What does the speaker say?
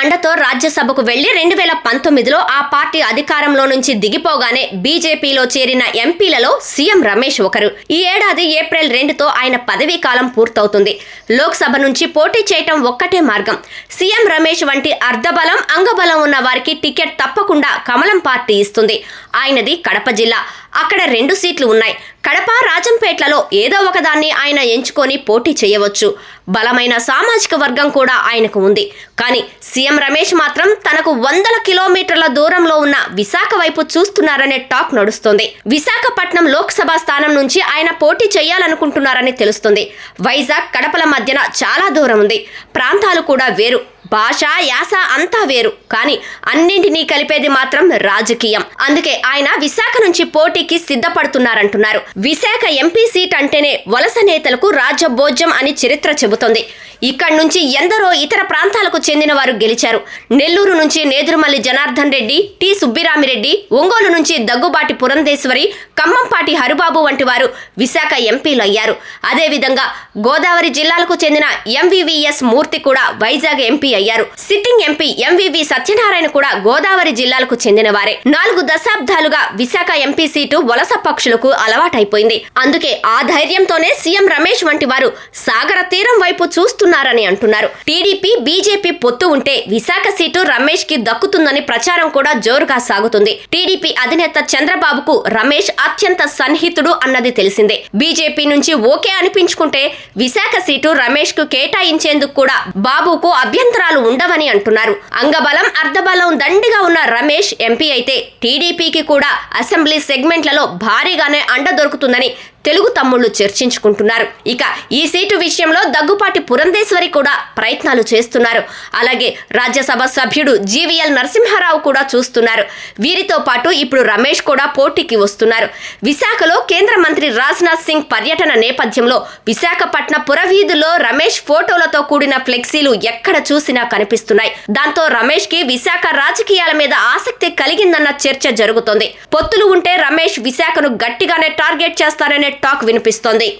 అండతో రాజ్యసభకు వెళ్ళి రెండు వేల పంతొమ్మిదిలో ఆ పార్టీ అధికారంలో నుంచి దిగిపోగానే బీజేపీలో చేరిన ఎంపీలలో సీఎం రమేష్ ఒకరు. ఈ ఏడాది ఏప్రిల్ రెండుతో ఆయన పదవీ కాలం పూర్తవుతుంది. లోక్సభ నుంచి పోటీ చేయటం ఒక్కటే మార్గం. సీఎం రమేష్ వంటి అర్ధబలం అంగబలం ఉన్న వారికి టికెట్ తప్పకుండా కమలం పార్టీ ఇస్తుంది. ఆయనది కడప జిల్లా. అక్కడ రెండు సీట్లు ఉన్నాయి. కడప రాజంపేట్లలో ఏదో ఒకదాన్ని ఆయన ఎంచుకొని పోటీ చేయవచ్చు. బలమైన సామాజిక వర్గం కూడా ఆయనకు ఉంది. కానీ సీఎం రమేష్ మాత్రం తనకు వందల కిలోమీటర్ల దూరంలో ఉన్న విశాఖ వైపు చూస్తున్నారనే టాక్ నడుస్తోంది. విశాఖపట్నం లోక్సభ స్థానం నుంచి ఆయన పోటీ చేయాలనుకుంటున్నారని తెలుస్తుంది. వైజాగ్ కడపల మధ్యన చాలా దూరం ఉంది. ప్రాంతాలు కూడా వేరు. భాష యాస అంతా వేరు. కానీ అన్నింటినీ కలిపేది మాత్రం రాజకీయం. అందుకే ఆయన విశాఖ నుంచి పోటీకి సిద్ధపడుతున్నారంటున్నారు. విశాఖ ఎంపీ సీట్ అంటేనే వలస నేతలకు రాజభోజ్యం అని చరిత్ర చెబుతోంది. ఇక్కడి నుంచి ఎందరో ఇతర ప్రాంతాలకు చెందిన వారు గెలిచారు. నెల్లూరు నుంచి నేదురుమల్లి జనార్దన్ రెడ్డి టి సుబ్బిరామిరెడ్డి ఒంగోలు నుంచి దగ్గుబాటి పురంధేశ్వరి ఖమ్మంపాటి హరిబాబు వంటి వారు విశాఖ ఎంపీలు అయ్యారు అదేవిధంగా గోదావరి జిల్లాలకు చెందిన ఎంవివిఎస్ మూర్తి కూడా వైజాగ్ ఎంపీ అయ్యారు. సిట్టింగ్ ఎంపీ ఎంవివి సత్యనారాయణ కూడా గోదావరి జిల్లాలకు చెందిన వారే నాలుగు దశాబ్దాలుగా విశాఖ ఎంపీ సీటు వలస పక్షులకు అలవాటైపోయింది. అందుకే ఆ ధైర్యంతోనే సీఎం రమేష్ వంటి వారు సాగర తీరం వైపు చూస్తున్న చేస్తున్నారని అంటున్నారు. టీడీపీ బీజేపీ పొత్తు ఉంటే విశాఖ సీటు రమేష్కి దక్కుతుందని ప్రచారం కూడా జోరుగా సాగుతుంది. టీడీపీ అధినేత చంద్రబాబుకు రమేష్ అత్యంత సన్నిహితుడు అన్నది తెలిసిందే. బీజేపీ నుంచి ఓకే అనిపించుకుంటే విశాఖ సీటు రమేష్కు కేటాయించేందుకు కూడా బాబుకు అభ్యంతరాలు ఉండవని అంటున్నారు. అంగబలం అర్ధబలం దండిగా ఉన్న రమేష్ ఎంపీ అయితే టీడీపీకి కూడా అసెంబ్లీ సెగ్మెంట్లలో భారీగానే అండ దొరుకుతుందని తెలుగు తమ్ముళ్ళు చర్చించుకుంటున్నారు. ఇక ఈ సీటు విషయంలో దగ్గుపాటి పురంధేశ్వరి కూడా ప్రయత్నాలు చేస్తున్నారు. అలాగే రాజ్యసభ సభ్యుడు జీవీఎల్ నరసింహారావు కూడా చూస్తున్నారు. వీరితో పాటు ఇప్పుడు రమేష్ కూడా పోటీకి వస్తున్నారు. విశాఖలో కేంద్ర మంత్రి రాజ్నాథ్ సింగ్ పర్యటన నేపథ్యంలో విశాఖపట్న పురవీధుల్లో రమేష్ ఫోటోలతో కూడిన ఫ్లెక్సీలు ఎక్కడ చూసినా కనిపిస్తున్నాయి. దాంతో రమేష్కి విశాఖ రాజకీయాల మీద ఆసక్తి కలిగిందన్న చర్చ జరుగుతోంది. పొత్తులు ఉంటే రమేష్ విశాఖను గట్టిగానే టార్గెట్ చేస్తారనే టాక్ వినిపిస్తోంది.